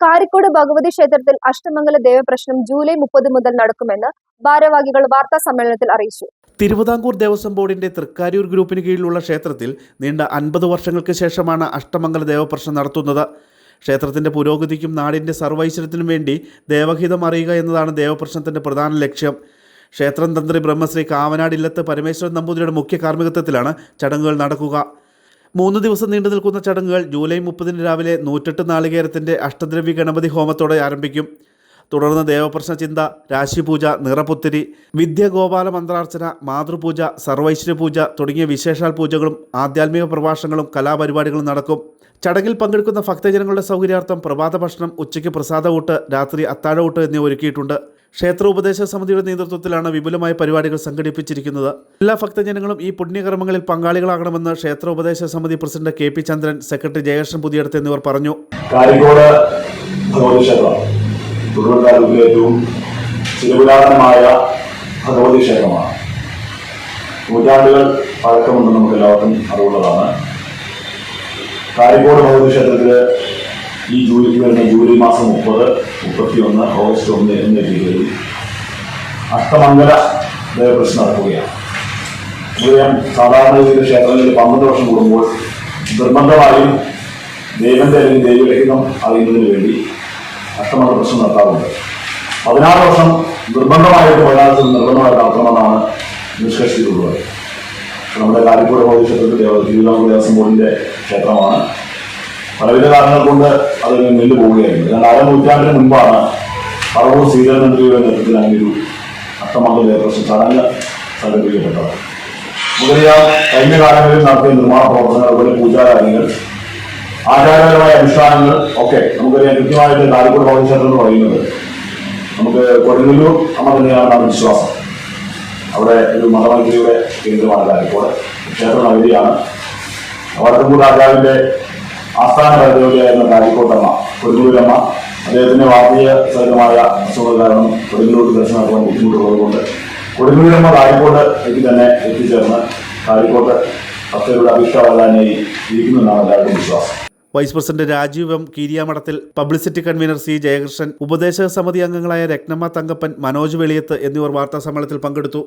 കാരിക്കോട് ഭഗവതി ക്ഷേത്രത്തിൽ അഷ്ടമംഗല ദേവപ്രശ്നം ജൂലൈ മുപ്പത് മുതൽ നടക്കുമെന്ന് ഭാരവാഹികൾ വാർത്താ സമ്മേളനത്തിൽ അറിയിച്ചു. തിരുവിതാംകൂർ ദേവസ്വം ബോർഡിന്റെ തൃക്കാര്യൂർ ഗ്രൂപ്പിന് കീഴിലുള്ള ക്ഷേത്രത്തിൽ നീണ്ട അൻപത് വർഷങ്ങൾക്ക് ശേഷമാണ് അഷ്ടമംഗല ദേവപ്രശ്നം നടത്തുന്നത്. ക്ഷേത്രത്തിന്റെ പുരോഗതിക്കും നാടിന്റെ സർവൈശ്വര്യത്തിനും വേണ്ടി ദേവഹിതം അറിയുക എന്നതാണ് ദേവപ്രശ്നത്തിന്റെ പ്രധാന ലക്ഷ്യം. ക്ഷേത്രം തന്ത്രി ബ്രഹ്മശ്രീ കാവനാട് ഇല്ലത്ത് പരമേശ്വരൻ നമ്പൂതിരിയുടെ മുഖ്യ കാർമ്മികത്വത്തിലാണ് ചടങ്ങുകൾ നടക്കുക. മൂന്ന് ദിവസം നീണ്ടു നിൽക്കുന്ന ചടങ്ങുകൾ ജൂലൈ മുപ്പതിന് രാവിലെ നൂറ്റെട്ട് നാളികേരത്തിന്റെ അഷ്ടദ്രവ്യ ഗണപതി ഹോമത്തോടെ ആരംഭിക്കും. തുടർന്ന് ദേവപ്രശ്ന ചിന്ത രാശിപൂജ നിറപുത്തിരി വിദ്യഗോപാല മന്ത്രാർച്ചന മാതൃപൂജ സർവൈശ്വര്യ പൂജ തുടങ്ങിയ വിശേഷാൽ പൂജകളും ആധ്യാത്മിക പ്രഭാഷണങ്ങളും കലാപരിപാടികളും നടക്കും. ചടങ്ങിൽ പങ്കെടുക്കുന്ന ഭക്തജനങ്ങളുടെ സൗകര്യാർത്ഥം പ്രഭാത ഭക്ഷണം ഉച്ചയ്ക്ക് പ്രസാദ ഊട്ട് രാത്രി അത്താഴ ഊട്ട് എന്നിവ ഒരുക്കിയിട്ടുണ്ട്. ക്ഷേത്ര ഉപദേശ സമിതിയുടെ നേതൃത്വത്തിലാണ് വിപുലമായ പരിപാടികൾ സംഘടിപ്പിച്ചിരിക്കുന്നത്. എല്ലാ ഭക്തജനങ്ങളും ഈ പുണ്യകർമ്മങ്ങളിൽ പങ്കാളികളാകണമെന്ന് ക്ഷേത്ര ഉപദേശ സമിതി president K P Chandran secretary Jayakrishnan Puthiyadath എന്നിവർ പറഞ്ഞു. കാരിക്കോട് ഏറ്റവും ചിരപുരാതനമായ ഭഗവതി ക്ഷേത്രമാണ്. നൂറ്റാണ്ടുകൾ പഴക്കമുണ്ടെന്ന് നമുക്ക് എല്ലാവർക്കും അറിവുള്ളതാണ്. കാരിക്കോട് ഭഗവതി ക്ഷേത്രത്തിൽ ഈ ജൂലൈ വരുന്ന ജൂലൈ മാസം മുപ്പത് മുപ്പത്തി ഒന്ന് ഓഗസ്റ്റ് ഒന്ന് എന്നീ തീയതികളിൽ അഷ്ടമംഗല ദേവപ്രശ്നം നടക്കുകയാണ്. ഞാൻ സാധാരണ രീതിയിൽ ക്ഷേത്രങ്ങളിൽ പന്ത്രണ്ട് വർഷം കൂടുമ്പോൾ നിർബന്ധമായും ദൈവന്റെ അല്ലെങ്കിൽ ദൈവലക്ഷണം അറിയുന്നതിന് വേണ്ടി അഷ്ടമംഗല പ്രശ്നം നടത്താറുണ്ട്. പതിനാറ് വർഷം നിർബന്ധമായിട്ട് പതിനാറ് നിർബന്ധമായിട്ട് നടത്തണമെന്നാണ് നിഷ്കർഷിച്ചിട്ടുള്ളത്. നമ്മുടെ കാലിക്കോട് ക്ഷേത്രത്തിൽ തിരുവിതാംകൂർ ദേവസ്വം ബോർഡിന്റെ ക്ഷേത്രമാണ്. പലവിധ കാരണങ്ങൾ കൊണ്ട് അത് നിന്നു പോവുകയായിരുന്നു. ഏതാണ്ട് അര നൂറ്റാണ്ടിന് മുൻപാണ് പറവൂർ ശ്രീധരനന്ദിയുടെ നേതൃത്വത്തിൽ അങ്ങനെ ഒരു ഏകദേശം ചടങ്ങ് സംഘടിപ്പിക്കപ്പെട്ടത്. മുതലിയ കഴിഞ്ഞ കാലങ്ങളിൽ നടത്തിയ നിർമ്മാണ പ്രവർത്തനങ്ങൾ അതുപോലെ പൂജാകാര്യങ്ങൾ ആചാരപരമായ അനുഷ്ഠാനങ്ങൾ ഒക്കെ നമുക്കറിയാം. കൃത്യമായിട്ട് കാലിക്കോട് സെന്റർ എന്ന് പറയുന്നത് നമുക്ക് കൊടുങ്ങല്ലൂർ അമ്മ തന്നെയാണെന്നാണ് വിശ്വാസം. അവിടെ ഒരു മതമന്ത്രിയുടെ കേന്ദ്രമാണ് കാലിക്കോട്. ക്ഷേത്ര നഗരിയാണ് വടക്കുംപൂർ രാജാവിന്റെ ആസ്ഥാന പരിദേവതയായിരുന്ന കാലിക്കോട്ടമ്മ കൊടുങ്ങൂരമ്മ അദ്ദേഹത്തിന്റെ വാർത്തീയ സഹിതമായ അസുഖ കാരണം കൊടുങ്ങല്ലൂർ ദർശനം നടത്താൻ ബുദ്ധിമുട്ടുള്ളതുകൊണ്ട് കൊടുങ്ങൂരമ്മ കാലിക്കോട്ട് എനിക്ക് തന്നെ എത്തിച്ചേർന്ന് കാലിക്കോട്ട് ഭക്തരുടെ അഭിഷ്ടവല്ലാനായി ഇരിക്കുമെന്നാണ് എല്ലാവർക്കും വിശ്വാസം. Vice president Rajeev M Keeriyamadathil publicity convener C Jayakrishnan ഉപദേശക സമിതി അംഗങ്ങളായ രത്നമ്മ തങ്കപ്പൻ മനോജ് വെളിയത്ത് എന്നിവർ വാർത്താ സമ്മേളനത്തിൽ പങ്കെടുത്തു.